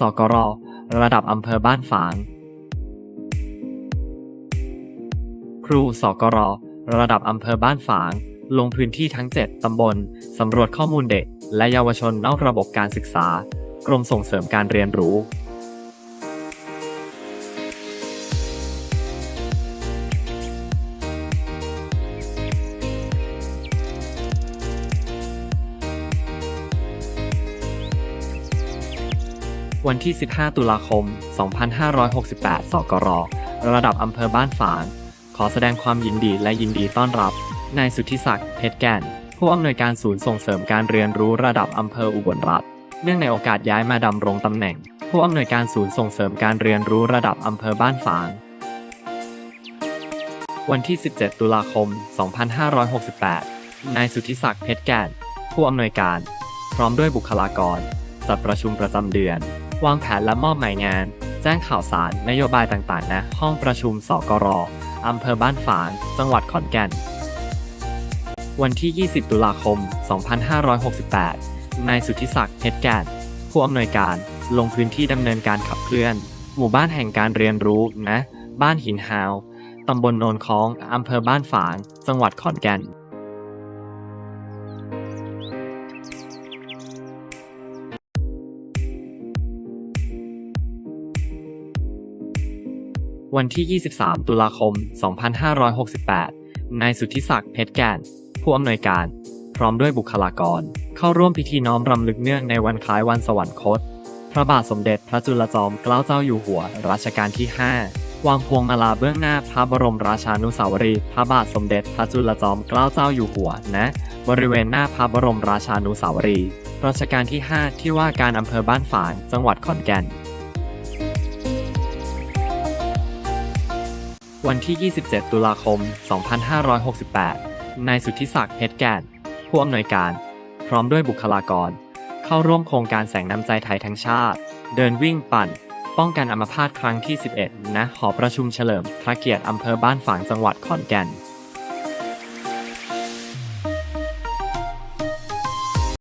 สกร ระดับอำเภอบ้านฝาง ครูสกร ระดับอำเภอบ้านฝาง ลงพื้นที่ทั้ง 7 ตำบล สำรวจข้อมูลเด็ก และเยาวชนนอกระบบการศึกษา กรมส่งเสริมการเรียนรู้ วันที่ 15 ตุลาคม 2568 สกร ระดับอำเภอบ้านฝาง ขอแสดงความยินดีและยินดีต้อนรับ นายสุทธิศักดิ์เพชรแก่น ผู้อำนวยการศูนย์ส่งเสริมการเรียนรู้ระดับอำเภออุบลรัตน์ เนื่องในโอกาสย้ายมาดำรงตำแหน่ง ผู้อำนวยการศูนย์ส่งเสริมการเรียนรู้ระดับอำเภอบ้านฝาง วันที่ 17 ตุลาคม 2568 นายสุทธิศักดิ์เพชรแก่น ผู้อำนวยการ พร้อมด้วยบุคลากรจัดประชุมประจำเดือน วางแผนและมอบหมายงาน แจ้งข่าวสาร นโยบายต่างๆณห้องประชุมสกรอำเภอบ้านฝาง จังหวัดขอนแก่น วันที่ 20 ตุลาคม 2568 นายสุทธิศักดิ์เพชรแก่นผู้อำนวยการลงพื้นที่ดำเนินการขับเคลื่อน หมู่บ้านแห่งการเรียนรู้นะ บ้านหินฮาว ตำบลโนนค้อง อำเภอบ้านฝาง จังหวัดขอนแก่น วันที่ 23 ตุลาคม 2568 นายสุทธิศักดิ์เพชรแก่น ผู้อำนวยการ พร้อมด้วยบุคลากร เข้าร่วมพิธีน้อมรำลึกเนื่องในวันคล้ายวันสวรรคต พระบาทสมเด็จพระจุลจอมเกล้าเจ้าอยู่หัวรัชกาลที่ 5 วางพวงมาลาเบื้องหน้าพระบรมราชานุสาวรีย์พระบาทสมเด็จพระจุลจอมเกล้าเจ้าอยู่หัวณบริเวณหน้าพระบรมราชานุสาวรีย์รัชกาลที่ 5 ที่ว่าการอำเภอบ้านฝาง จังหวัดขอนแก่น วันที่ 27 ตุลาคม 2568 นายสุทธิศักดิ์เพชรแก่น ผู้อำนวยการ พร้อมด้วยบุคลากร เข้าร่วมโครงการแสงน้ำใจไทยทั้งชาติ เดินวิ่งปั่น ป้องกันอัมพาตครั้งที่ 11 ณ หอประชุมเฉลิมพระเกียรติอำเภอบ้านฝางจังหวัดขอนแก่น